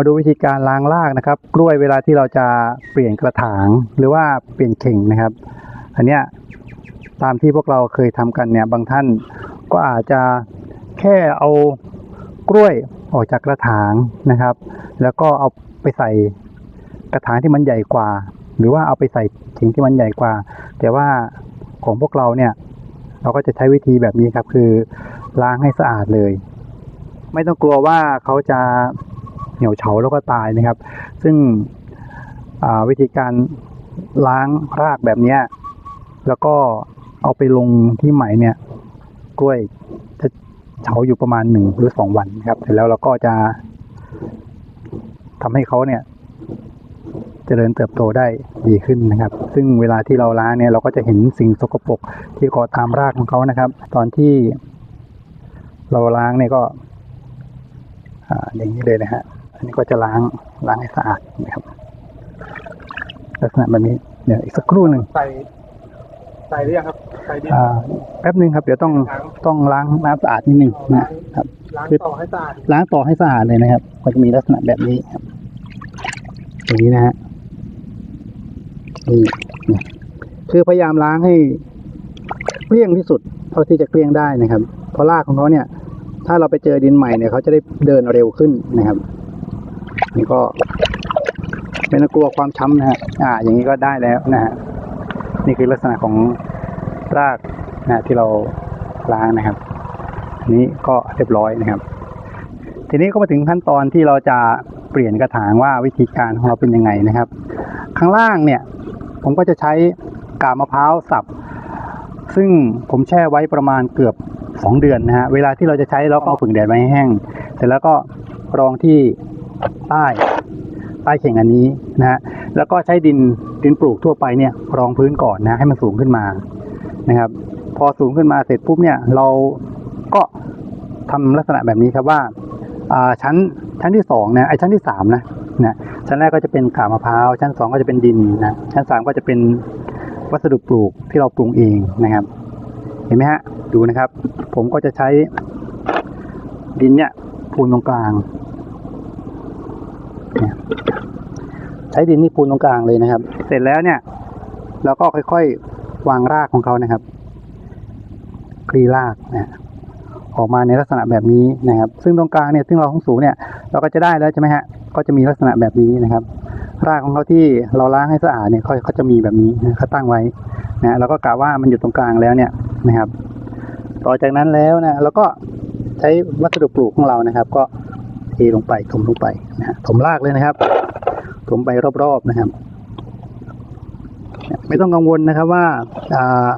มาดูวิธีการล้างรากนะครับ กล้วยเวลาที่เราจะเปลี่ยนกระถางหรือว่าเปลี่ยนเข่งนะครับ อันเนี้ยตามที่พวกเราเคยทำกันเนี่ยบางท่านก็อาจจะแค่เอากล้วยออกจากกระถางนะครับ แล้วก็เอาไปใส่กระถางที่มันใหญ่กว่า หรือว่าเอาไปใส่เข่งที่มันใหญ่กว่า แต่ว่าของพวกเราเนี่ยเราก็จะใช้วิธีแบบนี้ครับคือล้างให้สะอาดเลย ไม่ต้องกลัวว่าเขาจะ เหี่ยวเฉาแล้วก็ตายนะครับ ซึ่งวิธีการล้างรากแบบนี้แล้วก็เอาไปลงที่ไหมเนี่ย กล้วยจะเฉาอยู่ประมาณหนึ่งหรือสองวันครับ เสร็จแล้วเราก็จะทำให้เขาเนี่ยเจริญเติบโตได้ดีขึ้นนะครับ ซึ่งเวลาที่เราล้างเนี่ยเราก็จะเห็นสิ่งสกปรกที่เกาะตามรากของเขานะครับ ตอนที่เราล้างเนี่ยก็ออย่างนี้เลยนะฮะ อันนี้ก็จะล้างล้างให้สะอาดนะครับ ลักษณะแบบนี้เดี๋ยวอีกสักครู่หนึ่งใส่ใส่หรือยังครับใส่ดินอ่าแป๊บหนึ่งครับเดี๋ยวต้องต้องล้างน้ำสะอาดนิดหนึ่งนะครับล้างคือต่อให้สะอาดล้างต่อให้สะอาดเลยนะครับ ก็จะมีลักษณะแบบนี้ครับอย่างนี้นะฮะนี่นะคือพยายามล้างให้เกลี้ยงที่สุด เท่าที่จะเกลี้ยงได้นะครับ เพราะรากของเขาเนี่ย ถ้าเราไปเจอดินใหม่เนี่ยเขาจะได้เดินเร็วขึ้นนะครับ นี่ก็ไม่ต้องกลัวความช้ำนะฮะอ่า อย่างนี้ก็ได้แล้วนะฮะนี่คือลักษณะของรากนะที่เราล้างนะครับอันนี้ก็เรียบร้อยนะครับ ทีนี้ก็มาถึงขั้นตอนที่เราจะเปลี่ยนกระถางว่าวิธีการของเราเป็นยังไงนะครับ ข้างล่างเนี่ย ผมก็จะใช้กาบมะพร้าวสับ ซึ่งผมแช่ไว้ประมาณเกือบสองเดือนนะฮะเวลาที่เราจะใช้เราก็เอาผึ่งแดดไว้ให้แห้งเสร็จแล้วก็รองที่ ใต้ใต้เข่งอันนี้นะฮะแล้วก็ใช้ดินดินปลูกทั่วไปเนี่ยรองพื้นก่อนนะให้มันสูงขึ้นมานะครับ พอสูงขึ้นมาเสร็จปุ๊บเนี่ยเราก็ทำลักษณะแบบนี้ครับว่าชั้นชั้นที่สองนะไอชั้นที่สามนะนะชั้นแรกก็จะเป็นกาบมะพร้าวชั้นสองก็จะเป็นดินนะชั้นสามก็จะเป็นวัสดุปลูกที่เราปรุงเองนะครับ เห็นไหมฮะดูนะครับ ผมก็จะใช้ดินเนี่ยพูนตรงกลาง ใช้ดินนี่พูนตรงกลางเลยนะครับ เสร็จแล้วเนี่ยเราก็ค่อยๆวางรากของเขานะครับคลีรากนะออกมาในลักษณะแบบนี้นะครับ ซึ่งตรงกลางเนี่ยซึ่งเราของสูงเนี่ย เราก็จะได้แล้วใช่ไหมฮะก็จะมีลักษณะแบบนี้นะครับ รากของเขาที่เราล้างให้สะอาดเนี่ยเขาเขาจะมีแบบนี้นะเขาตั้งไว้นะแล้วก็กะว่ามันอยู่ตรงกลางแล้วเนี่ยนะครับ ต่อจากนั้นแล้วนะเราก็ใช้วัสดุปลูกของเรานะครับ ก็ ลงไปถมลงไปนะฮะถมรากเลยนะครับ ถมไปรอบๆนะครับ ไม่ต้องกังวลนะครับว่าอ่า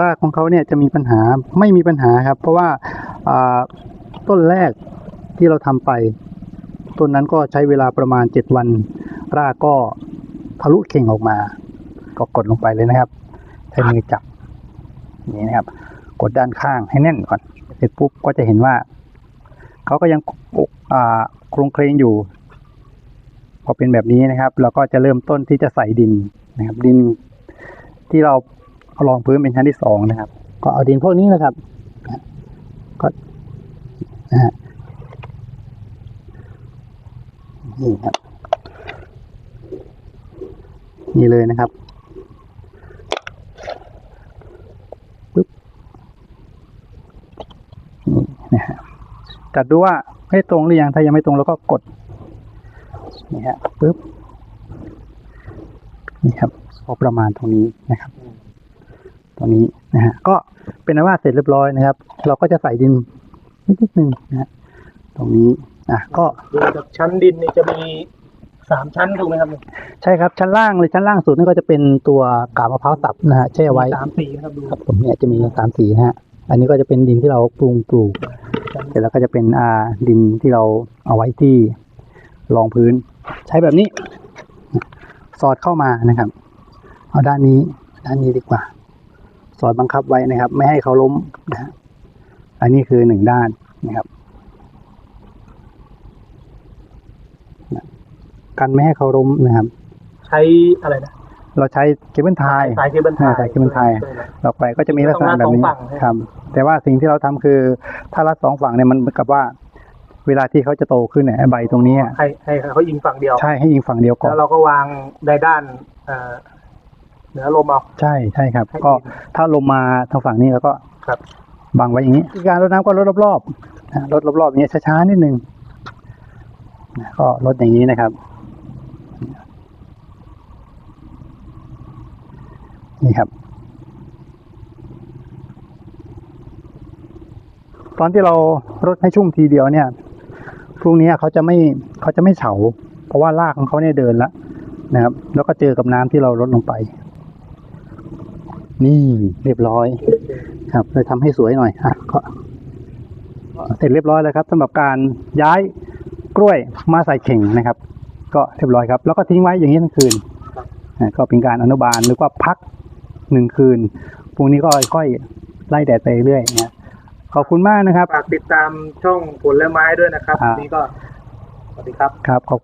รากของเขาเนี่ยจะมีปัญหาไม่มีปัญหาครับ เพราะว่าอ่าต้นแรกที่เราทำไปต้นนั้นก็ใช้เวลาประมาณเจ็ดวัน รากก็ทะลุเข่งออกมา ก็กดลงไปเลยนะครับใช้มือจับนี้นะครับ กดด้านข้างให้แน่นก่อนเสร็จปุ๊บก็จะเห็นว่า เขาก็ยังอ่า โครงเคลงอยู่ พอเป็นแบบนี้นะครับ เราก็จะเริ่มต้นที่จะใส่ดินนะครับ ดินที่เราเอารองพื้นเป็นชั้นที่สองนะครับ ก็เอาดินพวกนี้นะครับก็นะฮะนี่ครับนี่เลยนะครับปึ๊บนี่นะฮะจัดดูว่า ให้ตรงหรือยังถ้ายังไม่ตรงเราก็กดนี่ฮะปึ๊บนี่ครับพอประมาณตรงนี้นะครับตรงนี้นะฮะก็เป็นอันว่าเสร็จเรียบร้อยนะครับ เราก็จะใส่ดินนิดๆนึงนะฮะตรงนี้อะก็ดูจากชั้นดินนี่จะมีสามชั้นถูกไหมครับเนี่ยใช่ครับชั้นล่างเลยชั้นล่างสุดนี่ก็จะเป็นตัวกาบมะพร้าวสับนะฮะแช่ไว้มีสามสีนะครับดูครับผมเนี่ยจะมีสามสีนะฮะอันนี้ก็จะเป็นดินที่เราปรุงปลูก เสร็จแล้วก็จะเป็นอ่าดินที่เราเอาไว้ที่รองพื้น ใช้แบบนี้ สอดเข้ามานะครับ เอาด้านนี้ด้านนี้ดีกว่า สอดบังคับไว้นะครับ ไม่ให้เขาล้มนะฮะอันนี้คือหนึ่งด้านนะครับนะกันไม่ให้เขาล้มนะครับ ใช้อะไรนะ เราใช้เคเบิลไทยสายเคเบิลไทยสายเคเบิลไทยต่อไปก็จะมีลักษณะแบบนี้ต้องรัดสองฝั่งครับ แต่ว่าสิ่งที่เราทำคือ ถ้ารัดสองฝั่งเนี่ยมันเหมือนกับว่า เวลาที่เขาจะโตขึ้นเนี่ยใบตรงนี้ให้ให้เขายิงฝั่งเดียว ใช่ให้ยิงฝั่งเดียวก่อน แล้วเราก็วางได้ด้านเอ่อเหนือลมเอาใช่ใช่ครับ ก็ถ้าลมมาทางฝั่งนี้แล้วก็ครับบังไว้อย่างนี้ การรดน้ำก็ลดรอบๆนะลดรอบๆอย่างนี้ยช้าๆนิดนึงก็ลดอย่างนี้นะครับ นี่ครับ ตอนที่เรารดให้ชุ่มทีเดียวเนี่ยพรุ่งนี้เขาจะไม่เขาจะไม่เฉา เพราะว่ารากของเขาเนี่ยเดินแล้วนะครับ แล้วก็เจอกับน้ำที่เราลดลงไป นี่เรียบร้อย ครับเลยทำให้สวยหน่อยอะก็เสร็จเรียบร้อยแล้วครับสำหรับการย้ายกล้วยมาใส่เข่งนะครับ ก็เรียบร้อยครับ แล้วก็ทิ้งไว้อย่างนี้ทั้งคืนก็เป็นการอนุบาลหรือว่าพัก หนึ่งคืนพรุ่งนี้ก็ค่อยๆไล่แดดไปเรื่อยนะขอบคุณมากนะครับ ฝากติดตามช่องผลและไม้ด้วยนะครับอ่าวันนี้ก็สวัสดีครับครับขอบ